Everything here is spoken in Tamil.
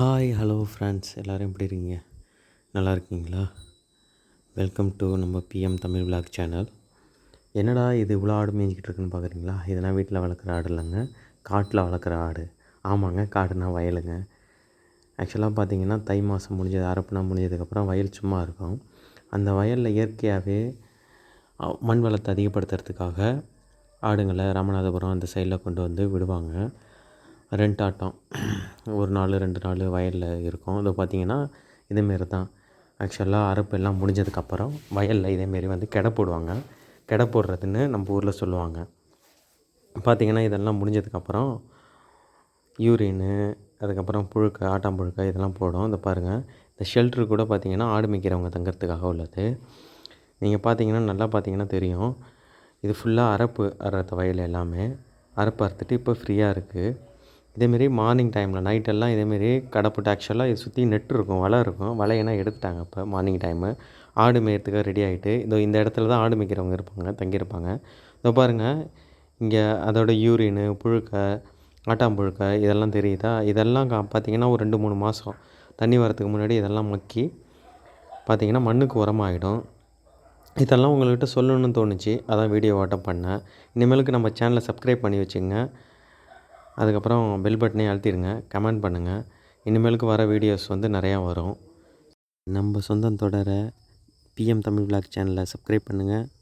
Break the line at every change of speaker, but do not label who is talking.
ஹாய் ஹலோ ஃப்ரெண்ட்ஸ் எல்லோரும் எப்படி இருக்கீங்க நல்லா இருக்கீங்களா வெல்கம் டு நம்ம பிஎம் தமிழ் விளாக் சேனல் என்னடா இது இவ்வளோ ஆடு மேய்ஞ்சிக்கிட்டு இருக்குன்னு பார்க்குறீங்களா இதெல்லாம் வீட்டில் வளர்க்குற ஆடு இல்லைங்க காட்டில் வளர்க்குற ஆடு ஆமாங்க காடுனா வயலுங்க ஆக்சுவலாக பார்த்தீங்கன்னா தை மாதம் முடிஞ்சது அரப்புனா முடிஞ்சதுக்கப்புறம் வயல் சும்மா இருக்கும் அந்த வயலில் இயற்கையாகவே மண் வளத்தை அதிகப்படுத்துறதுக்காக ஆடுங்களை ராமநாதபுரம் அந்த சைடில் கொண்டு வந்து விடுவாங்க ரெண்ட் ஆட்டம் ஒரு நாள் ரெண்டு நாள் வயலில் இருக்கும் இதை பார்த்திங்கன்னா இதேமாரி தான் ஆக்சுவலாக அறுப்பு எல்லாம் முடிஞ்சதுக்கப்புறம் வயலில் இதேமாரி வந்து கெடை போடுவாங்க கெடை போடுறதுன்னு நம்ம ஊரில் சொல்லுவாங்க பார்த்திங்கன்னா இதெல்லாம் முடிஞ்சதுக்கப்புறம் யூரின்னு அதுக்கப்புறம் புழுக்க ஆட்டாம் புழுக்க இதெல்லாம் போடும் இந்த பாருங்கள் இந்த ஷெல்ட்ரு கூட பார்த்திங்கன்னா ஆடு மேய்க்கிறவங்க தங்கிறதுக்காக உள்ளது நீங்கள் பார்த்தீங்கன்னா நல்லா பார்த்தீங்கன்னா தெரியும் இது ஃபுல்லாக அரப்பு அறுத்த வயல் எல்லாமே அரப்பு அறுத்துட்டு இப்போ ஃப்ரீயாக இருக்குது இதேமாரி மார்னிங் டைமில் நைட்டெல்லாம் இதேமாரி கடைப்போட்டு ஆக்சுவலாக இதை சுற்றி நெட் இருக்கும் வலை இருக்கும் வலையெல்லாம் எடுத்துட்டாங்க இப்போ மார்னிங் டைமு ஆடு மேயத்துக்கு ரெடி ஆகிட்டு இதோ இந்த இடத்துல தான் ஆடு மேய்க்கிறவங்க இருப்பாங்க தங்கியிருப்பாங்க இதோ பாருங்கள் இங்கே அதோடய யூரின் புழுக்கை ஆட்டாம்புழுக்கை இதெல்லாம் தெரியுதா இதெல்லாம் பார்த்திங்கன்னா ஒரு ரெண்டு மூணு மாதம் தண்ணி வரத்துக்கு முன்னாடி இதெல்லாம் மக்கி பார்த்திங்கன்னா மண்ணுக்கு உரமாகிடும் இதெல்லாம் உங்கள்கிட்ட சொல்லணும்னு தோணுச்சு அதான் வீடியோ ஓட்டம் பண்ணேன் இனிமேலுக்கு நம்ம சேனலை சப்ஸ்கிரைப் பண்ணி வச்சுங்க அதுக்கப்புறம் பெல் பட்டனையும் அழுத்திடுங்க கமெண்ட் பண்ணுங்கள் இனிமேலுக்கு வர வீடியோஸ் வந்து நிறையா வரும் நம்ம சொந்தம் தொடர பிஎம் தமிழ் விளாக் சேனலை சப்ஸ்கிரைப் பண்ணுங்கள்